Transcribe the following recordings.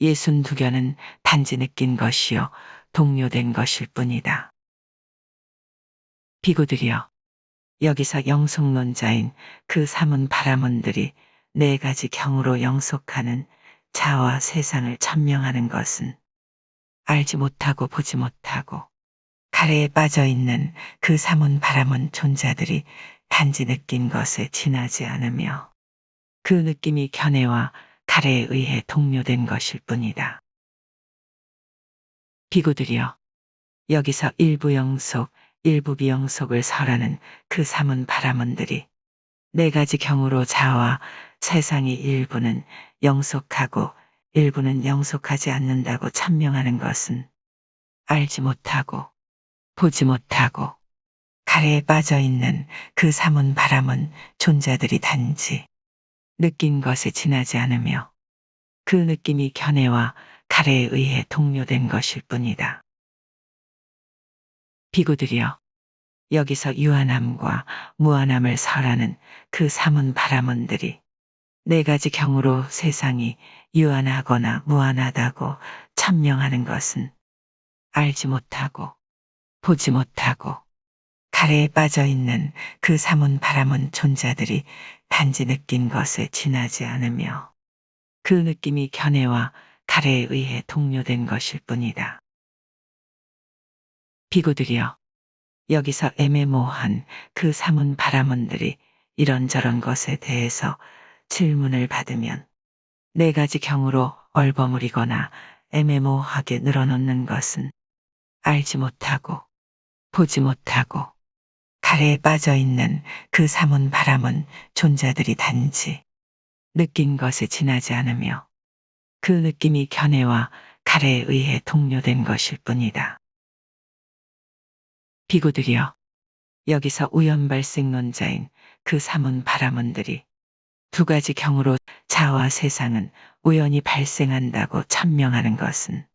예순 두 견은 단지 느낀 것이요 동료된 것일 뿐이다. 비구들이여 여기서 영속론자인 그 삼은 바라문들이 네 가지 경으로 영속하는 자와 세상을 천명하는 것은 알지 못하고 보지 못하고 가래에 빠져 있는 그 삼은 바라문 존자들이 단지 느낀 것에 지나지 않으며 그 느낌이 견해와 가래에 의해 동료된 것일 뿐이다. 비구들이여 여기서 일부 영속, 일부 비영속을 설하는 그 삼은 바라문들이 네 가지 경우로 자와 세상이 일부는 영속하고 일부는 영속하지 않는다고 찬명하는 것은 알지 못하고 보지 못하고 가래에 빠져 있는 그 삼은 바람은 존자들이 단지 느낀 것에 지나지 않으며 그 느낌이 견해와 가래에 의해 동료된 것일 뿐이다. 비구들이여 여기서 유한함과 무한함을 설하는 그 삼은 바라문들이 네 가지 경우로 세상이 유한하거나 무한하다고 천명하는 것은 알지 못하고 보지 못하고 가래에 빠져 있는 그 삼은 바람은 존자들이 단지 느낀 것에 지나지 않으며 그 느낌이 견해와 가래에 의해 동료된 것일 뿐이다. 비구들이여 여기서 애매모호한 그 삼은 바라문들이 이런저런 것에 대해서 질문을 받으면 네 가지 경우로 얼버무리거나 애매모호하게 늘어놓는 것은 알지 못하고 보지 못하고 가래에 빠져 있는 그 삼은 바람은 존자들이 단지 느낀 것에 지나지 않으며 그 느낌이 견해와 가래에 의해 동료된 것일 뿐이다. 비구들이여 여기서 우연 발생론자인 그 삼은 바라문들이 두 가지 경우로 자와 세상은 우연히 발생한다고 천명하는 것은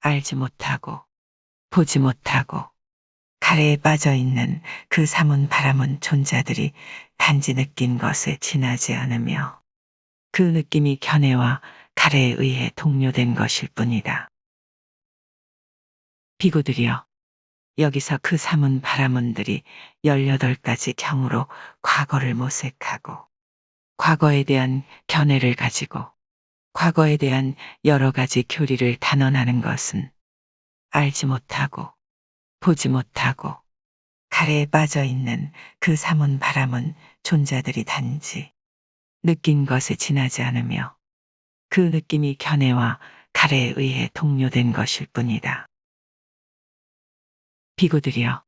알지 못하고 보지 못하고 가래에 빠져 있는 그 삼은 바람은 존자들이 단지 느낀 것에 지나지 않으며 그 느낌이 견해와 가래에 의해 동료된 것일 뿐이다. 비구들이여 여기서 그 삼은 바라문들이 18가지 경우로 과거를 모색하고 과거에 대한 견해를 가지고 과거에 대한 여러 가지 교리를 단언하는 것은 알지 못하고 보지 못하고 가래에 빠져 있는 그 삼은 바람은 존자들이 단지 느낀 것에 지나지 않으며 그 느낌이 견해와 가래에 의해 동료된 것일 뿐이다. 비구들이여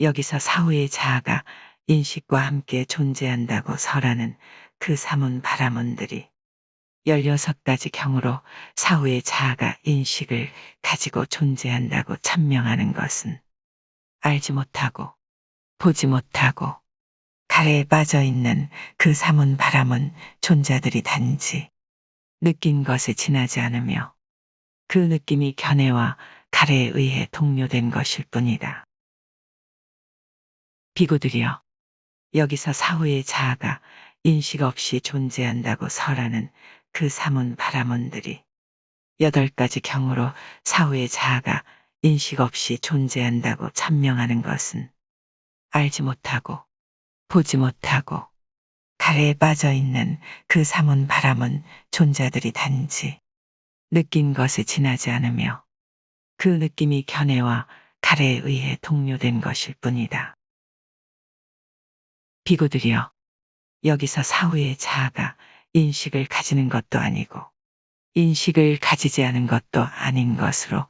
여기서 사후의 자아가 인식과 함께 존재한다고 설하는 그 삼은 바라문들이 16가지 경우로 사후의 자아가 인식을 가지고 존재한다고 천명하는 것은 알지 못하고 보지 못하고 가래에 빠져 있는 그 삼은 바람은 존자들이 단지 느낀 것에 지나지 않으며 그 느낌이 견해와 가래에 의해 동료된 것일 뿐이다. 비구들이여 여기서 사후의 자아가 인식 없이 존재한다고 설하는 그 삼은 바라문들이 여덟 가지 경우로 사후의 자아가 인식 없이 존재한다고 천명하는 것은 알지 못하고 보지 못하고 가래에 빠져 있는 그 삼은 바람은 존자들이 단지 느낀 것에 지나지 않으며 그 느낌이 견해와 가래에 의해 동료된 것일 뿐이다. 비구들이여 여기서 사후의 자아가 인식을 가지는 것도 아니고 인식을 가지지 않은 것도 아닌 것으로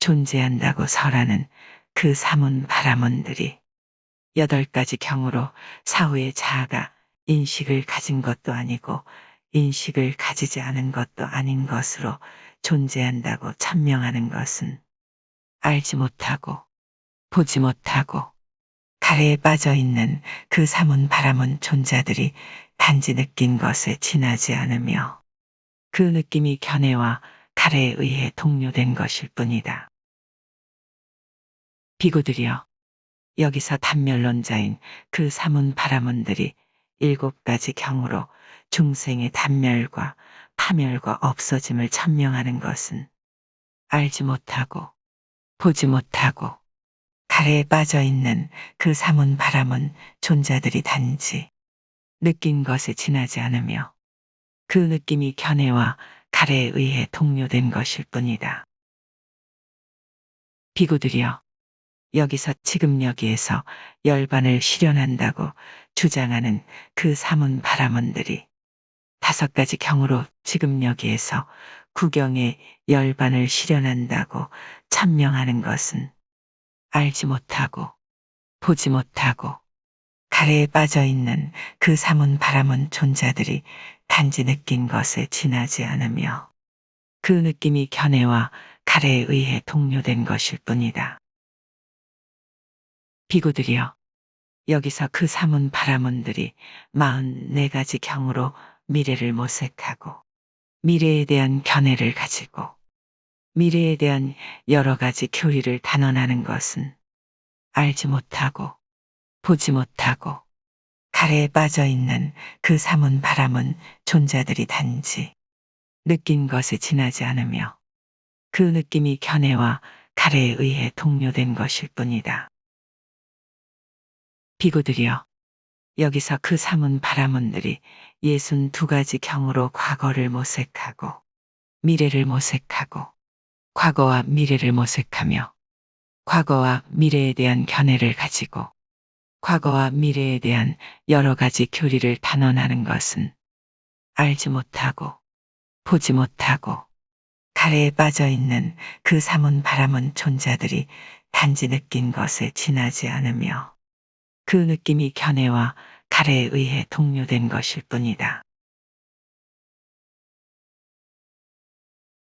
존재한다고 설하는 그 삼은 바라문들이 여덟 가지 경우로 사후의 자아가 인식을 가진 것도 아니고 인식을 가지지 않은 것도 아닌 것으로 존재한다고 천명하는 것은 알지 못하고 보지 못하고 가래에 빠져 있는 그 삼은 바람은 존자들이 단지 느낀 것에 지나지 않으며 그 느낌이 견해와 가래에 의해 동료된 것일 뿐이다. 비구들이여 여기서 단멸론자인 그 삼은 바라문들이 일곱 가지 경우로 중생의 단멸과 파멸과 없어짐을 천명하는 것은 알지 못하고 보지 못하고 가래에 빠져 있는 그 사문 바람은 존자들이 단지 느낀 것에 지나지 않으며 그 느낌이 견해와 가래에 의해 동료된 것일 뿐이다. 비구들이여 여기서 지금 여기에서 열반을 실현한다고 주장하는 그 사문 바람원들이 다섯 가지 경으로 지금 여기에서 구경의 열반을 실현한다고 천명하는 것은 알지 못하고 보지 못하고 가래에 빠져 있는 그 사문 바람은 존자들이 단지 느낀 것에 지나지 않으며 그 느낌이 견해와 가래에 의해 동료된 것일 뿐이다. 비구들이여 여기서 그 사문 바라문들이 마흔 네 가지 경으로 미래를 모색하고 미래에 대한 견해를 가지고 미래에 대한 여러 가지 교리를 단언하는 것은 알지 못하고 보지 못하고 가래에 빠져 있는 그 사문 바람은 존자들이 단지 느낀 것에 지나지 않으며 그 느낌이 견해와 가래에 의해 동료된 것일 뿐이다. 비구들이여 여기서 그 사문 바라문들이 예순 두 가지 경으로 과거를 모색하고 미래를 모색하고 과거와 미래를 모색하며 과거와 미래에 대한 견해를 가지고 과거와 미래에 대한 여러 가지 교리를 단언하는 것은 알지 못하고 보지 못하고 가래에 빠져 있는 그 사문 바람은 존자들이 단지 느낀 것에 지나지 않으며 그 느낌이 견해와 가래에 의해 동료된 것일 뿐이다.